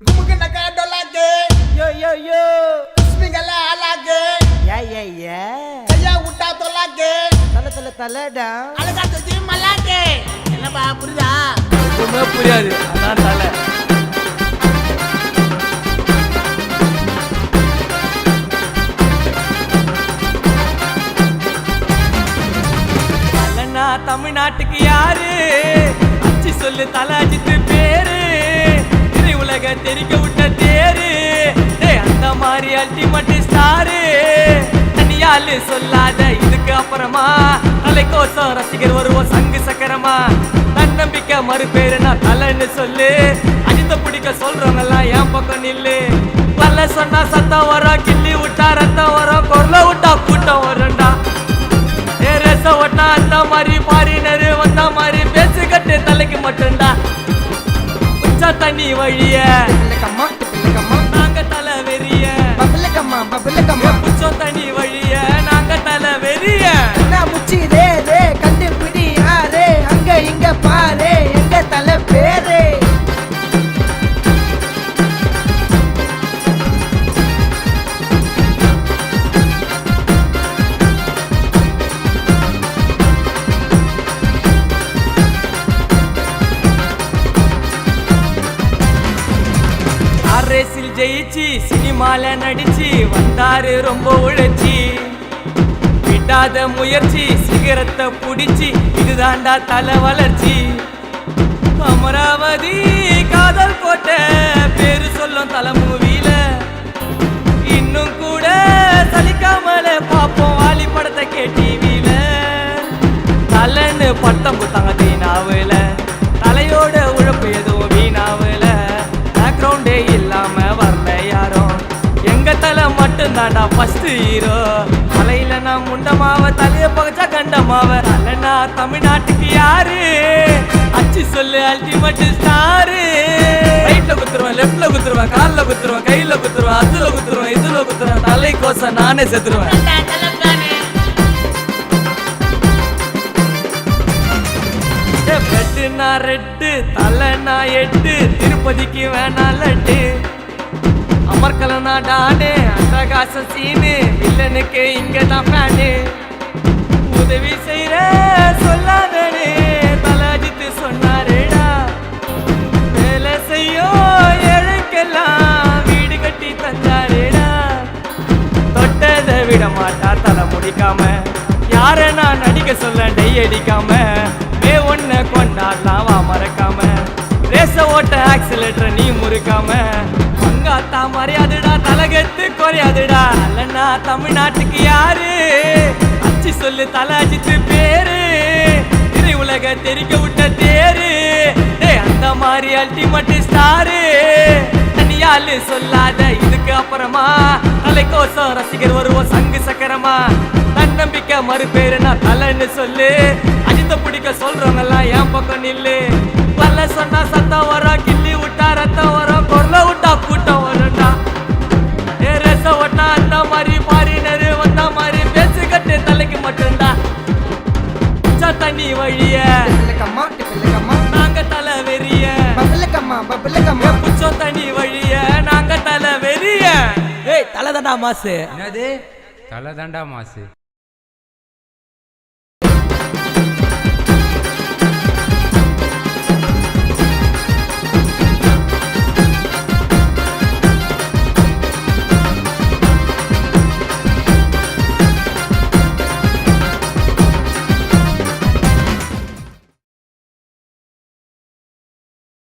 ಗುಮುಕಿನ ಕಡೊಳಗೆ ಯೋ ಯೋ ಯೋ ಕುಸ್ಮಿಗಲ ಅಲಾಗೆ ಯಾ ಯಾ ಯಾ ಕೈಯ ಊಟ ತೊಲಾಗೆ ತಲೆ ತಲೆ ತಲೆಡಾ ಅಳಗಾತದೆ ಮಲಾಗೆ என்னப்பா புரியுதா ஒண்ணுமே தலை தமிழ்நாட்டுக்கு யாரு சொல்லு தலாஜித்து பேரு திரை உலக தெரிக்க விட்ட தேரு. டேய் அந்த மாதிரி அல்டிமேட் ஸ்டாரு தனியாலு சொல்லாத இதுக்கு அப்புறமா தலைக்கோசம் ரசிகர் வருவோம் சங்கு சக்கரமா. தன்னம்பிக்கை மறுபேரு நான் தலைன்னு சொல்லு. அஜித்த பிடிக்க சொல்றவங்க எல்லாம் என் பக்கம் நில்லு. பல்ல சொன்னா சத்தம் வரும் கிள்ளி விட்டா ரத்தம் வரும் கொல்ல விட்டா கூட்டம் வரும்டா. ஏ ரச ஒட்டா அந்த மாதிரி மாறினரு வந்த மாதிரி பேசு கட்டு தலைக்கு மட்டும் தண்ணி வழிய. நாங்க தலை வெறிய. உச்சம் தண்ணி வழிய. நாங்க தலை வெறிய. என்ன முச்சி ரே ரே கண்டுபிடி யாரே அங்க இங்க பாரு. ஜெயிச்சு சினிமால நடிச்சு வந்தாரு ரொம்ப உழைச்சி. விடாத முயற்சி சிகரத்தை புடிச்சு இதுதாண்டா தலை வளர்ச்சி. அமராவதி காதல் கோட்டை பேரு சொல்லும் தலை மூவில இன்னும் கூட சலிக்காமல பாப்போம் வாலி படத்தை கேட்டிவில தலைன்னு பட்டம் குத்தாங்க ஃபர்ஸ்ட் ஹீரோ தலையில நான் முண்டமாவ தலைய பகச்சா கண்டமாவ. தலைனா தமிழ்நாட்டுக்கு யாரு? அச்சு சொல்லு அல்டிமேட் ஸ்டாரு ரைட்ல குத்துருவேன் லெஃப்ட்ல குத்துருவேன் கால்ல குத்துருவேன் கையில குத்துருவேன் அதுல குத்துருவேன் இதுல குத்துருவேன் தலை கோசம் நானே செத்துருவேன். பெட்டுனா ரெட்டு தலைனா எட்டு திருப்பதிக்கு வேணா லட்டு. அமர்கலனா டானு? அட்டகாச சீனு. வில்லனுக்கு இங்க தான் ஃபேனு. உதவி செய்யற சொல்லாதனு. தலாஜித்து சொன்னாருடா. வேலை செய்யோ எழுக்கெல்லாம் வீடு கட்டி தந்தாருடா. தொட்டதை விட மாட்டா தலை முடிக்காம. யார நான் நடிக்க சொல்ல டை அடிக்காம? ஓட்ட நீ முறுக்காம. மங்காத்தா மறையாதுடா தலகத்து குறையாதுடா. அல்லனா தமிழ்நாட்டுக்கு யாரு? அச்சு சொல்லு தலாஜித்து பேரு. திரை உலக தெரிக்க விட்ட தேரு. டேய் அந்த மாதிரி அல்டிமேட் ஸ்டாரு தனியாலு சொல்லாத இதுக்கு அப்புறமா. தலைக்கோசம் ரசிகர் வருவோம் சங்கு சக்கரமா. தன்னம்பிக்கை மறுபேரு நான் தலைன்னு சொல்லு. அஜித்த பிடிக்க சொல்றவங்க எல்லாம் என் பக்கம் நில்லு. பல்ல சொன்னா சத்தம் வர கிள்ளி வழிய. நாங்க தலை வெறிய. புச்சம் தண்ணி வழிய. நாங்க தலை வெறிய. ஏய் தலை தாண்டா மாசு. என்னது? தலை தாண்டா மாசு.